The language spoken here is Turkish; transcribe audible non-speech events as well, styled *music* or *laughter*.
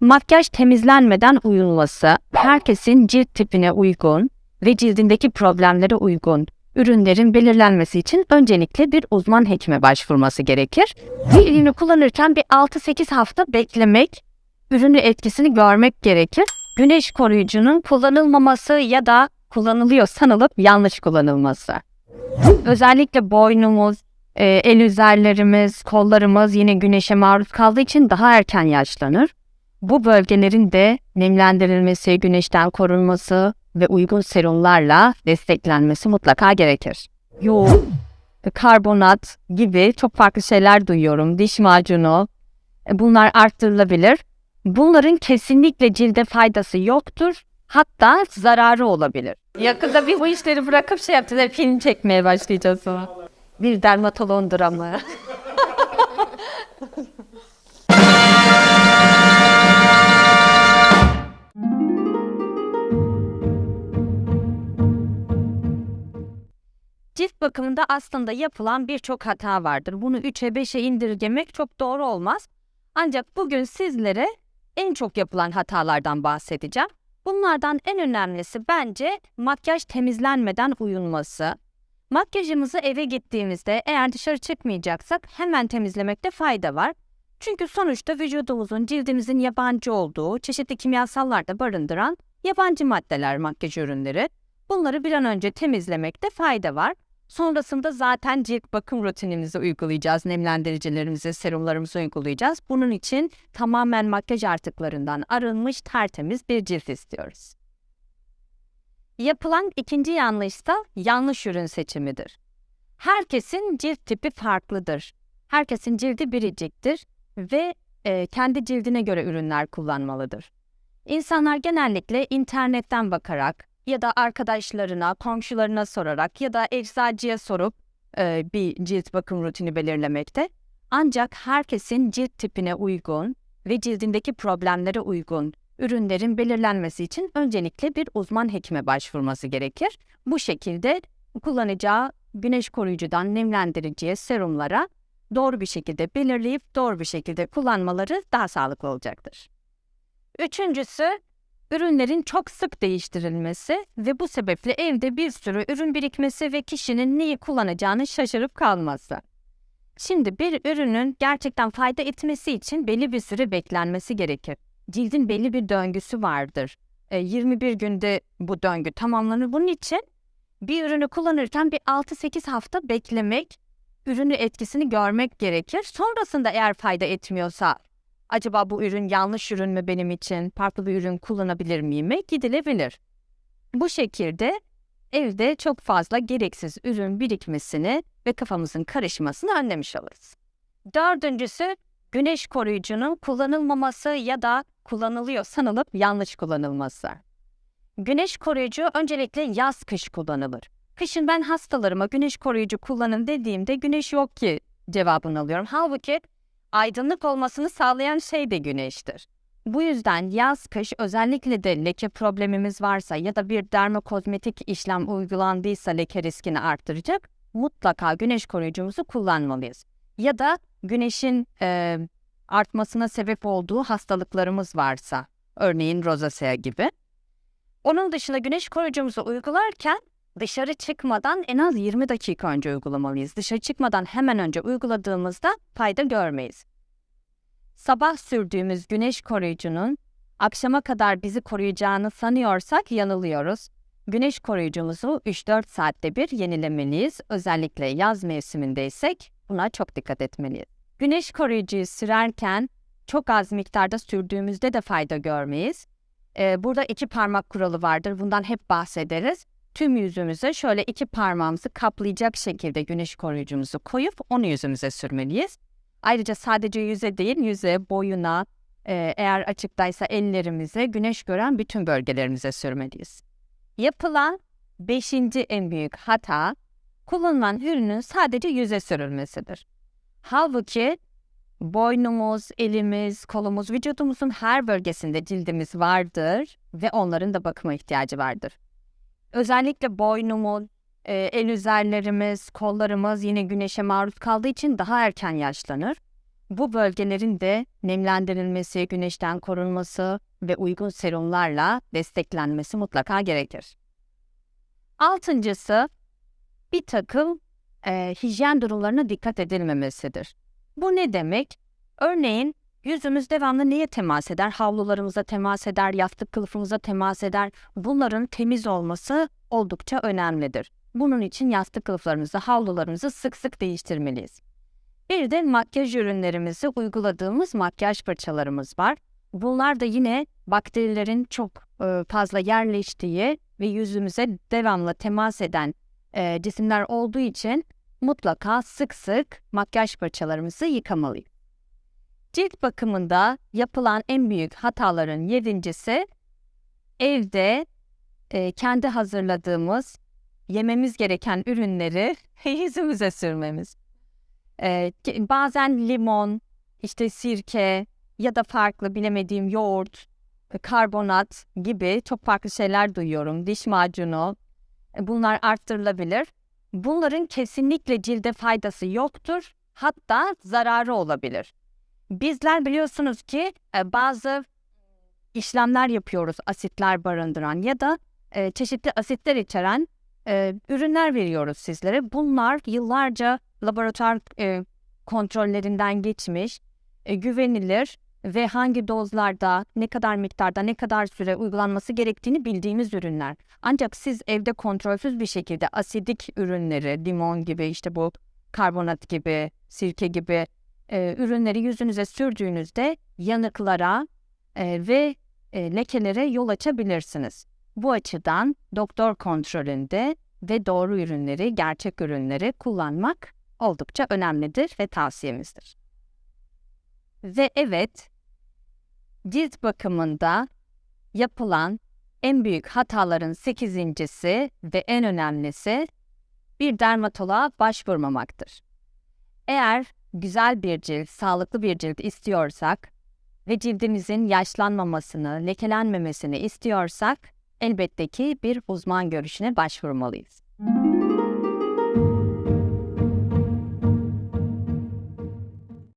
Makyaj temizlenmeden uyulması, herkesin cilt tipine uygun ve cildindeki problemlere uygun ürünlerin belirlenmesi için öncelikle bir uzman hekime başvurması gerekir. Ürünü kullanırken bir 6-8 hafta beklemek, ürünü etkisini görmek gerekir. Güneş koruyucunun kullanılmaması ya da kullanılıyor sanılıp yanlış kullanılması. Özellikle boynumuz, e, el üzerlerimiz, kollarımız yine güneşe maruz kaldığı için daha erken yaşlanır. Bu bölgelerin de nemlendirilmesi, güneşten korunması ve uygun serumlarla desteklenmesi mutlaka gerekir. Yoğun, karbonat gibi çok farklı şeyler duyuyorum. Diş macunu, e, bunlar arttırılabilir. Bunların kesinlikle cilde faydası yoktur. Hatta zararı olabilir. Yakında bir bu işleri bırakıp şey yaptılar, film çekmeye başlayacağız sonra. Bir dermatoloğun dramı. *laughs* bakımında aslında yapılan birçok hata vardır. Bunu 3'e 5'e indirgemek çok doğru olmaz. Ancak bugün sizlere en çok yapılan hatalardan bahsedeceğim. Bunlardan en önemlisi bence makyaj temizlenmeden uyulması. Makyajımızı eve gittiğimizde eğer dışarı çıkmayacaksak hemen temizlemekte fayda var. Çünkü sonuçta vücudumuzun, cildimizin yabancı olduğu, çeşitli kimyasallar da barındıran yabancı maddeler makyaj ürünleri. Bunları bir an önce temizlemekte fayda var. Sonrasında zaten cilt bakım rutinimizi uygulayacağız, nemlendiricilerimizi, serumlarımızı uygulayacağız. Bunun için tamamen makyaj artıklarından arınmış tertemiz bir cilt istiyoruz. Yapılan ikinci yanlış da yanlış ürün seçimidir. Herkesin cilt tipi farklıdır. Herkesin cildi biriciktir ve e, kendi cildine göre ürünler kullanmalıdır. İnsanlar genellikle internetten bakarak ya da arkadaşlarına, komşularına sorarak ya da eczacıya sorup e, bir cilt bakım rutini belirlemekte. Ancak herkesin cilt tipine uygun ve cildindeki problemlere uygun ürünlerin belirlenmesi için öncelikle bir uzman hekime başvurması gerekir. Bu şekilde kullanacağı güneş koruyucudan nemlendiriciye, serumlara doğru bir şekilde belirleyip doğru bir şekilde kullanmaları daha sağlıklı olacaktır. Üçüncüsü, ürünlerin çok sık değiştirilmesi ve bu sebeple evde bir sürü ürün birikmesi ve kişinin neyi kullanacağını şaşırıp kalması. Şimdi bir ürünün gerçekten fayda etmesi için belli bir süre beklenmesi gerekir. Cildin belli bir döngüsü vardır. E, 21 günde bu döngü tamamlanır. Bunun için bir ürünü kullanırken bir 6-8 hafta beklemek, ürünü etkisini görmek gerekir. Sonrasında eğer fayda etmiyorsa acaba bu ürün yanlış ürün mü benim için, farklı bir ürün kullanabilir miyim mi gidilebilir. Bu şekilde evde çok fazla gereksiz ürün birikmesini ve kafamızın karışmasını önlemiş oluruz. Dördüncüsü güneş koruyucunun kullanılmaması ya da kullanılıyor sanılıp yanlış kullanılması. Güneş koruyucu öncelikle yaz kış kullanılır. Kışın ben hastalarıma güneş koruyucu kullanın dediğimde güneş yok ki cevabını alıyorum. Halbuki aydınlık olmasını sağlayan şey de güneştir. Bu yüzden yaz kış özellikle de leke problemimiz varsa ya da bir dermokozmetik işlem uygulandıysa leke riskini arttıracak mutlaka güneş koruyucumuzu kullanmalıyız. Ya da güneşin e, artmasına sebep olduğu hastalıklarımız varsa örneğin rozasea gibi. Onun dışında güneş koruyucumuzu uygularken dışarı çıkmadan en az 20 dakika önce uygulamalıyız. Dışarı çıkmadan hemen önce uyguladığımızda fayda görmeyiz. Sabah sürdüğümüz güneş koruyucunun akşama kadar bizi koruyacağını sanıyorsak yanılıyoruz. Güneş koruyucumuzu 3-4 saatte bir yenilemeliyiz. Özellikle yaz mevsimindeysek buna çok dikkat etmeliyiz. Güneş koruyucuyu sürerken çok az miktarda sürdüğümüzde de fayda görmeyiz. Ee, burada iki parmak kuralı vardır. Bundan hep bahsederiz. Tüm yüzümüze şöyle iki parmağımızı kaplayacak şekilde güneş koruyucumuzu koyup onu yüzümüze sürmeliyiz. Ayrıca sadece yüze değil, yüze, boyuna, e, eğer açıktaysa ellerimize, güneş gören bütün bölgelerimize sürmeliyiz. Yapılan beşinci en büyük hata, kullanılan ürünün sadece yüze sürülmesidir. Halbuki boynumuz, elimiz, kolumuz, vücudumuzun her bölgesinde cildimiz vardır ve onların da bakıma ihtiyacı vardır. Özellikle boynumuz, e, el üzerlerimiz, kollarımız yine güneşe maruz kaldığı için daha erken yaşlanır. bu bölgelerin de nemlendirilmesi, güneşten korunması ve uygun serumlarla desteklenmesi mutlaka gerekir. Altıncısı bir takım e, hijyen durumlarına dikkat edilmemesidir. Bu ne demek? Örneğin yüzümüz devamlı neye temas eder? Havlularımıza temas eder, yastık kılıfımıza temas eder. Bunların temiz olması oldukça önemlidir. Bunun için yastık kılıflarımızı, havlularımızı sık sık değiştirmeliyiz. Bir de makyaj ürünlerimizi uyguladığımız makyaj fırçalarımız var. Bunlar da yine bakterilerin çok e, fazla yerleştiği ve yüzümüze devamlı temas eden e, cisimler olduğu için mutlaka sık sık makyaj fırçalarımızı yıkamalıyız. Cilt bakımında yapılan en büyük hataların yedincisi evde e, kendi hazırladığımız yememiz gereken ürünleri *laughs* yüzümüze sürmemiz. E, bazen limon, işte sirke ya da farklı bilemediğim yoğurt, e, karbonat gibi çok farklı şeyler duyuyorum. Diş macunu, e, bunlar arttırılabilir. Bunların kesinlikle cilde faydası yoktur. Hatta zararı olabilir. Bizler biliyorsunuz ki e, bazı işlemler yapıyoruz asitler barındıran ya da e, çeşitli asitler içeren e, ürünler veriyoruz sizlere. Bunlar yıllarca laboratuvar kontrollerinden geçmiş, güvenilir ve hangi dozlarda, ne kadar miktarda, ne kadar süre uygulanması gerektiğini bildiğimiz ürünler. Ancak siz evde kontrolsüz bir şekilde asidik ürünleri, limon gibi işte bu karbonat gibi, sirke gibi e, ürünleri yüzünüze sürdüğünüzde yanıklara e, ve e, lekelere yol açabilirsiniz. Bu açıdan doktor kontrolünde ve doğru ürünleri, gerçek ürünleri kullanmak oldukça önemlidir ve tavsiyemizdir. Ve evet, cilt bakımında yapılan en büyük hataların sekizincisi ve en önemlisi bir dermatoloğa başvurmamaktır. Eğer güzel bir cilt, sağlıklı bir cilt istiyorsak ve cildimizin yaşlanmamasını, lekelenmemesini istiyorsak elbette ki bir uzman görüşüne başvurmalıyız.